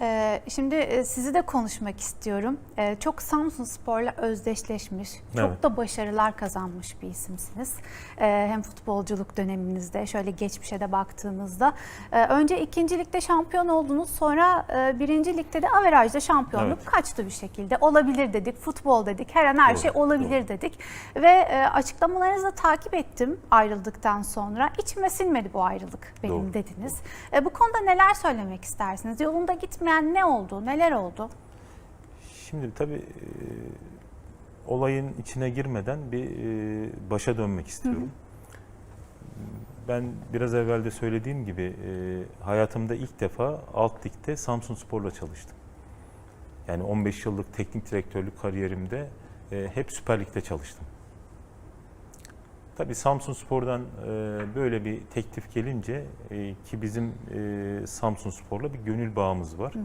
Uh, şimdi e, sizi de konuşmak istiyorum. Ee, çok Samsun Spor'la özdeşleşmiş, çok Evet. da başarılar kazanmış bir isimsiniz. Ee, hem futbolculuk döneminizde, şöyle geçmişe de baktığınızda. Ee, önce ikincilikte şampiyon oldunuz, sonra e, birinci ligde de averajda şampiyonluk Evet. kaçtı bir şekilde. Olabilir dedik, futbol dedik, her an her Doğru, şey olabilir dedik. Ve e, açıklamalarınızı da takip ettim ayrıldıktan sonra. İçime sinmedi bu ayrılık benim Doğru. dediniz. E, bu konuda neler söylemek istersiniz? Yolunda gitmeyen ne oldu? Neler oldu? Şimdi tabii e, olayın içine girmeden bir e, başa dönmek istiyorum. Ben biraz evvel de söylediğim gibi e, hayatımda ilk defa alt ligde Samsun Spor'la çalıştım. Yani 15 yıllık teknik direktörlük kariyerimde e, hep Süper Lig'de çalıştım. Tabii Samsun Spor'dan e, böyle bir teklif gelince e, ki bizim e, Samsun Spor'la bir gönül bağımız var. E,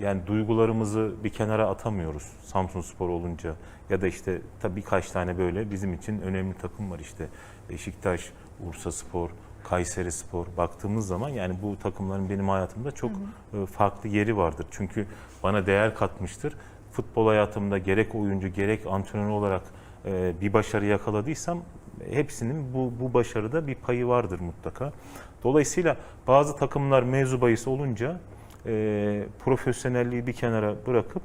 yani duygularımızı bir kenara atamıyoruz Samsun Spor olunca ya da işte tabii birkaç tane böyle bizim için önemli takım var işte Beşiktaş, Ursa Spor, Kayseri Spor baktığımız zaman yani bu takımların benim hayatımda çok e, farklı yeri vardır. Çünkü bana değer katmıştır. Futbol hayatımda gerek oyuncu gerek antrenör olarak e, bir başarı yakaladıysam hepsinin bu, bu başarıda bir payı vardır mutlaka. Dolayısıyla bazı takımlar mevzu bahis olunca e, profesyonelliği bir kenara bırakıp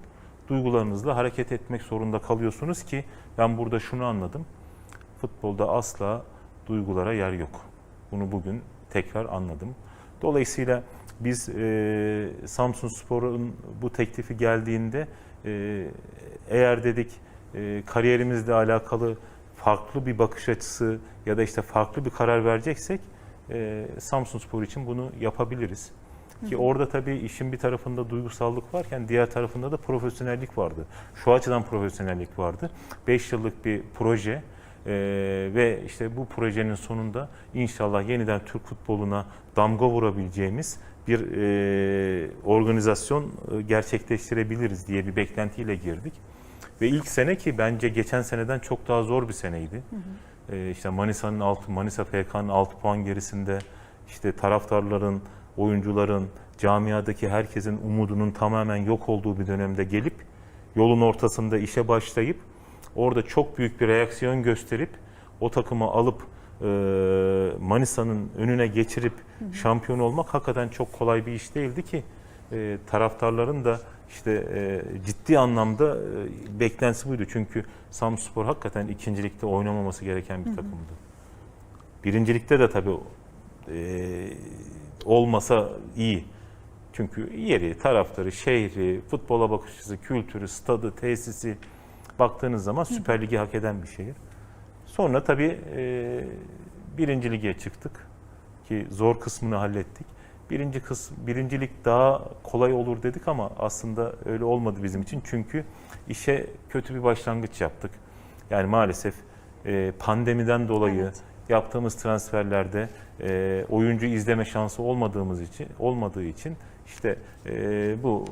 duygularınızla hareket etmek zorunda kalıyorsunuz ki ben burada şunu anladım. Futbolda asla duygulara yer yok. Bunu bugün tekrar anladım. Dolayısıyla biz e, Samsun Spor'un bu teklifi geldiğinde e, eğer dedik e, kariyerimizle alakalı farklı bir bakış açısı ya da işte farklı bir karar vereceksek e, Samsun Spor için bunu yapabiliriz. Ki orada tabii işin bir tarafında duygusallık varken diğer tarafında da profesyonellik vardı. Şu açıdan profesyonellik vardı. 5 yıllık bir proje e, ve işte bu projenin sonunda inşallah yeniden Türk futboluna damga vurabileceğimiz bir e, organizasyon e, gerçekleştirebiliriz diye bir beklentiyle girdik. Ve ilk sene ki bence geçen seneden çok daha zor bir seneydi. E, işte Manisa'nın altı, Manisa FK'nın 6 puan gerisinde işte taraftarların, oyuncuların, camiadaki herkesin umudunun tamamen yok olduğu bir dönemde gelip yolun ortasında işe başlayıp orada çok büyük bir reaksiyon gösterip o takımı alıp e, Manisa'nın önüne geçirip şampiyon olmak hakikaten çok kolay bir iş değildi ki e, taraftarların da işte e, ciddi anlamda e, beklentisi buydu. Çünkü Samspor hakikaten ikincilikte oynamaması gereken bir takımdı. Birincilikte de tabii e, olmasa iyi. Çünkü yeri, taraftarı, şehri, futbola bakış açısı, kültürü, stadı, tesisi baktığınız zaman Süper Lig'i hak eden bir şehir. Sonra tabii e, birinci lige çıktık ki zor kısmını hallettik. Birinci kısım, birincilik daha kolay olur dedik ama aslında öyle olmadı bizim için. Çünkü işe kötü bir başlangıç yaptık. Yani maalesef e, pandemiden dolayı Evet. Yaptığımız transferlerde e, oyuncu izleme şansı olmadığımız için olmadığı için işte e, bu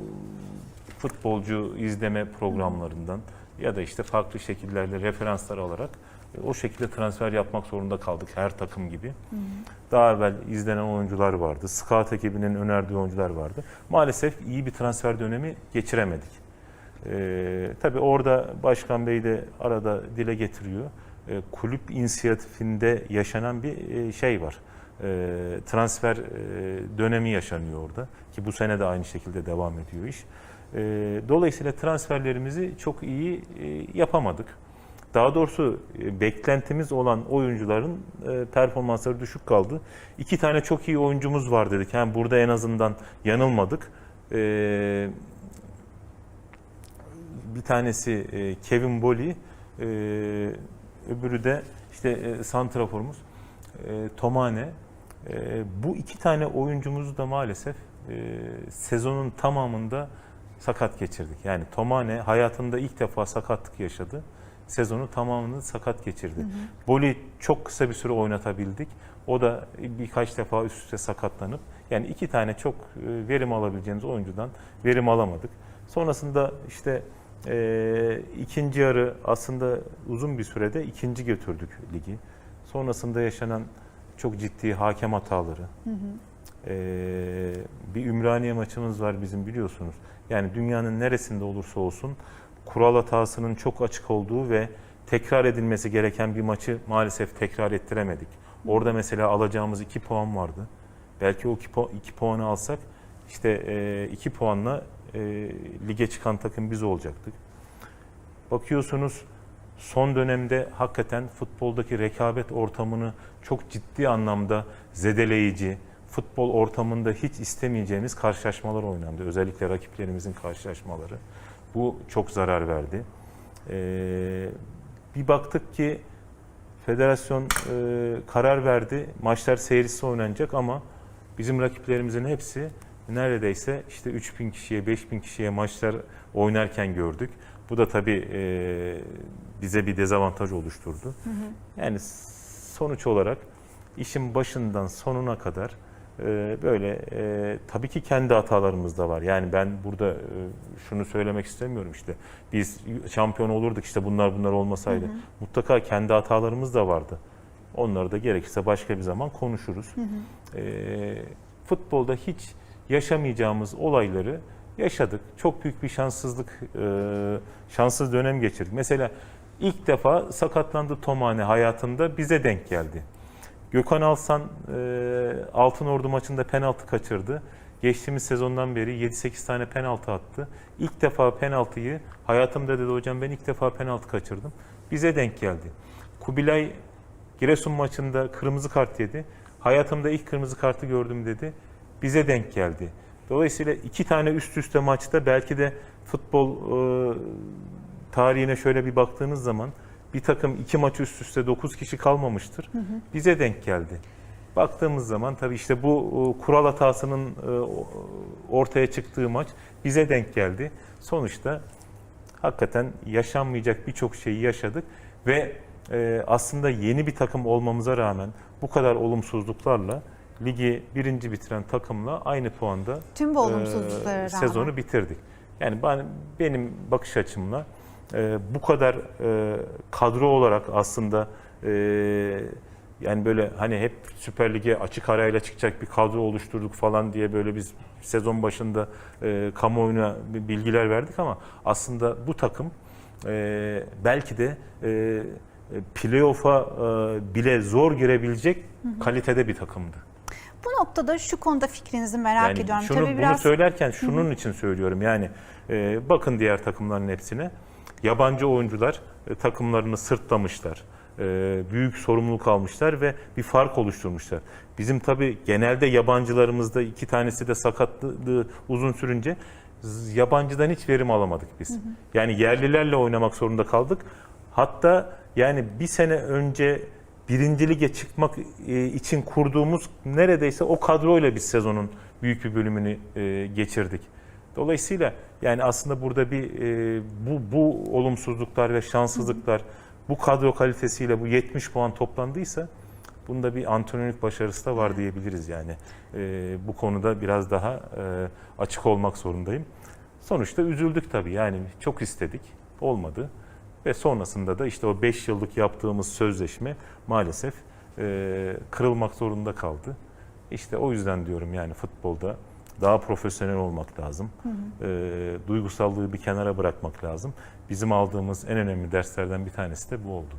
futbolcu izleme programlarından ya da işte farklı şekillerle referanslar alarak e, o şekilde transfer yapmak zorunda kaldık her takım gibi. Daha evvel izlenen oyuncular vardı. Scout ekibinin önerdiği oyuncular vardı. Maalesef iyi bir transfer dönemi geçiremedik. Ee, tabii orada Başkan Bey de arada dile getiriyor. Ee, kulüp inisiyatifinde yaşanan bir e, şey var. Ee, transfer e, dönemi yaşanıyor orada. Ki bu sene de aynı şekilde devam ediyor iş. Dolayısıyla transferlerimizi çok iyi e, yapamadık. Daha doğrusu e, beklentimiz olan oyuncuların e, performansları düşük kaldı. İki tane çok iyi oyuncumuz var dedik. Yani burada en azından yanılmadık. Bir tanesi e, Kevin Bolly, e, öbürü de işte e, santraforumuz e, Tomane. E, bu iki tane oyuncumuzu da maalesef e, sezonun tamamında sakat geçirdik. Yani Tomane hayatında ilk defa sakatlık yaşadı. Sezonu tamamını sakat geçirdi. Bolly çok kısa bir süre oynatabildik. O da birkaç defa üst üste sakatlanıp yani iki tane çok e, verim alabileceğimiz oyuncudan verim alamadık. Sonrasında işte e, ikinci yarı aslında uzun bir sürede ikinci götürdük ligi. Sonrasında yaşanan çok ciddi hakem hataları, Ee, bir Ümraniye maçımız var bizim biliyorsunuz. Yani dünyanın neresinde olursa olsun kural hatasının çok açık olduğu ve tekrar edilmesi gereken bir maçı maalesef tekrar ettiremedik. Orada mesela alacağımız 2 puan vardı. Belki o 2 puanı alsak işte 2 puanla e, lige çıkan takım biz olacaktık. Bakıyorsunuz son dönemde hakikaten futboldaki rekabet ortamını çok ciddi anlamda zedeleyici, futbol ortamında hiç istemeyeceğimiz karşılaşmalar oynandı. Özellikle rakiplerimizin karşılaşmaları. Bu çok zarar verdi. Ee, bir baktık ki federasyon e, karar verdi. Maçlar seyircisi oynanacak ama bizim rakiplerimizin hepsi neredeyse işte 3000 kişiye, 5000 kişiye maçlar oynarken gördük. Bu da tabii e, bize bir dezavantaj oluşturdu. Yani sonuç olarak işin başından sonuna kadar e, böyle e, tabii ki kendi hatalarımız da var. Yani ben burada e, şunu söylemek istemiyorum işte biz şampiyon olurduk işte bunlar bunlar olmasaydı. Mutlaka kendi hatalarımız da vardı. Onları da gerekirse başka bir zaman konuşuruz. E, futbolda hiç yaşamayacağımız olayları yaşadık. Çok büyük bir şanssızlık, e, şanssız dönem geçirdik. Mesela ilk defa sakatlandı Tomane hayatında bize denk geldi. Gökhan Alsan e, Altın Ordu maçında penaltı kaçırdı. Geçtiğimiz sezondan beri 7-8 tane penaltı attı. İlk defa penaltıyı hayatımda dedi hocam ben ilk defa penaltı kaçırdım. Bize denk geldi. Kubilay Giresun maçında kırmızı kart yedi. Hayatımda ilk kırmızı kartı gördüm dedi. Bize denk geldi. Dolayısıyla iki tane üst üste maçta belki de futbol e, tarihine şöyle bir baktığınız zaman bir takım iki maç üst üste 9 kişi kalmamıştır. Bize denk geldi. Baktığımız zaman tabii işte bu e, kural hatasının e, ortaya çıktığı maç bize denk geldi. Sonuçta hakikaten yaşanmayacak birçok şeyi yaşadık ve e, aslında yeni bir takım olmamıza rağmen bu kadar olumsuzluklarla ligi birinci bitiren takımla aynı puanda Tüm bu olumsuzluklara e, rağmen. sezonu bitirdik. Yani ben benim bakış açımla e, bu kadar e, kadro olarak aslında e, yani böyle hani hep Süper Lig'e açık arayla çıkacak bir kadro oluşturduk falan diye böyle biz sezon başında e, kamuoyuna bilgiler verdik ama aslında bu takım e, belki de e, playoff'a e, bile zor girebilecek kalitede bir takımdı. Bu noktada şu konuda fikrinizi merak Yani ediyorum. şunu, Tabii bunu biraz söylerken şunun için söylüyorum. Yani e, bakın diğer takımların hepsine. Yabancı oyuncular e, takımlarını sırtlamışlar. E, büyük sorumluluk almışlar ve bir fark oluşturmuşlar. Bizim tabii genelde yabancılarımızda iki tanesi de sakatlığı uzun sürünce yabancıdan hiç verim alamadık biz. Yani yerlilerle oynamak zorunda kaldık. Hatta yani bir sene önce birinci lige çıkmak e, için kurduğumuz neredeyse o kadroyla biz sezonun büyük bir bölümünü e, geçirdik. Dolayısıyla yani aslında burada bir e, bu bu olumsuzluklar ve şanssızlıklar bu kadro kalitesiyle bu 70 puan toplandıysa bunda bir antrenörlük başarısı da var diyebiliriz yani. Bu konuda biraz daha açık olmak zorundayım. Sonuçta üzüldük tabii yani çok istedik olmadı. Ve sonrasında da işte o 5 yıllık yaptığımız sözleşme maalesef e, kırılmak zorunda kaldı. İşte o yüzden diyorum yani futbolda daha profesyonel olmak lazım. E, duygusallığı bir kenara bırakmak lazım. Bizim aldığımız en önemli derslerden bir tanesi de bu oldu.